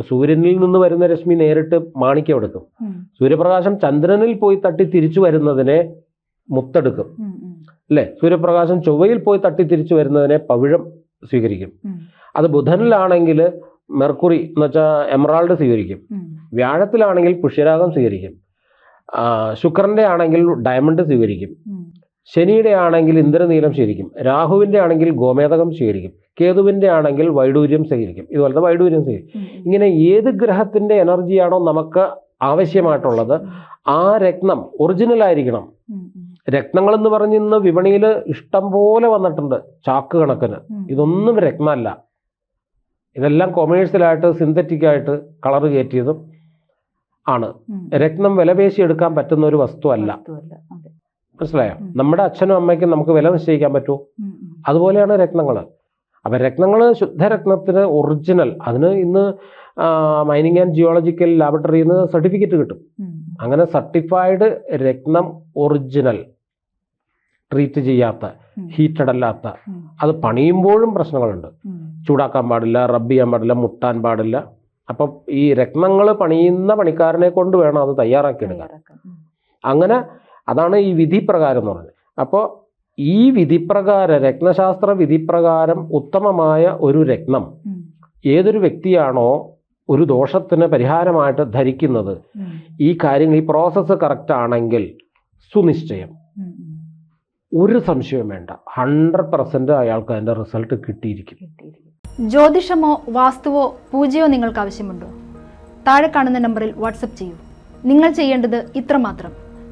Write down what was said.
സൂര്യനിൽ നിന്ന് വരുന്ന രശ്മി നേരിട്ട് മാണിക്യം എടുക്കും. സൂര്യപ്രകാശം ചന്ദ്രനിൽ പോയി തട്ടി തിരിച്ചു വരുന്നതിനെ മുത്തെടുക്കും. അല്ലെ? സൂര്യപ്രകാശം ചൊവ്വയിൽ പോയി തട്ടി തിരിച്ചു വരുന്നതിനെ പവിഴം സ്വീകരിക്കും. അത് ബുധനിലാണെങ്കിൽ മെർക്കുറി എന്ന് വെച്ചാൽ എമറാൾഡ് സ്വീകരിക്കും. വ്യാഴത്തിലാണെങ്കിൽ പുഷ്യരാഗം സ്വീകരിക്കും. ശുക്രന്റെ ആണെങ്കിൽ ഡയമണ്ട് സ്വീകരിക്കും. ശനിയുടെ ആണെങ്കിൽ ഇന്ദ്രനീലം സ്വീകരിക്കും രാഹുവിന്റെ ആണെങ്കിൽ ഗോമേതകം സ്വീകരിക്കും കേതുവിന്റെ ആണെങ്കിൽ വൈഡൂര്യം സ്വീകരിക്കും ഇതുപോലത്തെ വൈഡൂര്യം സ്വീകരിക്കും ഇങ്ങനെ ഏത് ഗ്രഹത്തിന്റെ എനർജിയാണോ നമുക്ക് ആവശ്യമായിട്ടുള്ളത് ആ രത്നം ഒറിജിനൽ ആയിരിക്കണം. രത്നങ്ങൾ എന്ന് പറഞ്ഞ് ഇന്ന് വിപണിയിൽ ഇഷ്ടം പോലെ വന്നിട്ടുണ്ട് ചാക്ക് കണക്കിന്. ഇതൊന്നും രത്നമല്ല. ഇതെല്ലാം കൊമേഴ്സ്യലായിട്ട് സിന്തറ്റിക് ആയിട്ട് കളർ കയറ്റിയതും ആണ്. രത്നം വിലപേശി എടുക്കാൻ പറ്റുന്ന ഒരു വസ്തുവല്ല. മനസ്സിലായോ. നമ്മുടെ അച്ഛനും അമ്മയ്ക്കും നമുക്ക് വില നിശ്ചയിക്കാൻ പറ്റുമോ? ഉം, അതുപോലെയാണ് രത്നങ്ങൾ അപ്പം രത്നങ്ങൾ ശുദ്ധരത്നത്തിന് ഒറിജിനൽ അതിന് ഇന്ന് മൈനിങ് ആൻഡ് ജിയോളജിക്കൽ ലാബറട്ടറിയിൽ നിന്ന് സർട്ടിഫിക്കറ്റ് കിട്ടും. അങ്ങനെ സർട്ടിഫൈഡ് രത്നം ഒറിജിനൽ ട്രീറ്റ് ചെയ്യാത്ത ഹീറ്റഡ് അല്ലാത്ത. അത് പണിയുമ്പോഴും പ്രശ്നങ്ങളുണ്ട്. ചൂടാക്കാൻ പാടില്ല റബ്ബ് ചെയ്യാൻ പാടില്ല മുട്ടാൻ പാടില്ല. അപ്പം ഈ രത്നങ്ങൾ പണിയുന്ന പണിക്കാരനെ കൊണ്ട് വേണം അത് തയ്യാറാക്കി എടുക്കാൻ. അങ്ങനെ അതാണ് ഈ വിധിപ്രകാരം എന്ന് പറഞ്ഞത് അപ്പോൾ ഈ വിധിപ്രകാരം രത്നശാസ്ത്ര വിധിപ്രകാരം ഉത്തമമായ ഒരു രത്നം ഏതൊരു വ്യക്തിയാണോ ഒരു ദോഷത്തിന് പരിഹാരമായിട്ട് ധരിക്കുന്നത് ഈ കാര്യങ്ങൾ ഈ പ്രോസസ്സ് കറക്റ്റ് ആണെങ്കിൽ സുനിശ്ചയം. ഒരു സംശയവും വേണ്ട. ഹൺഡ്രഡ് പെർസെന്റ് അയാൾക്ക് അതിന്റെ റിസൾട്ട് കിട്ടിയിരിക്കും. ജ്യോതിഷമോ വാസ്തുവോ പൂജയോ നിങ്ങൾക്ക് ആവശ്യമുണ്ടോ? താഴെ കാണുന്ന നമ്പറിൽ വാട്സപ്പ് ചെയ്യൂ. നിങ്ങൾ ചെയ്യേണ്ടത് ഇത്രമാത്രം.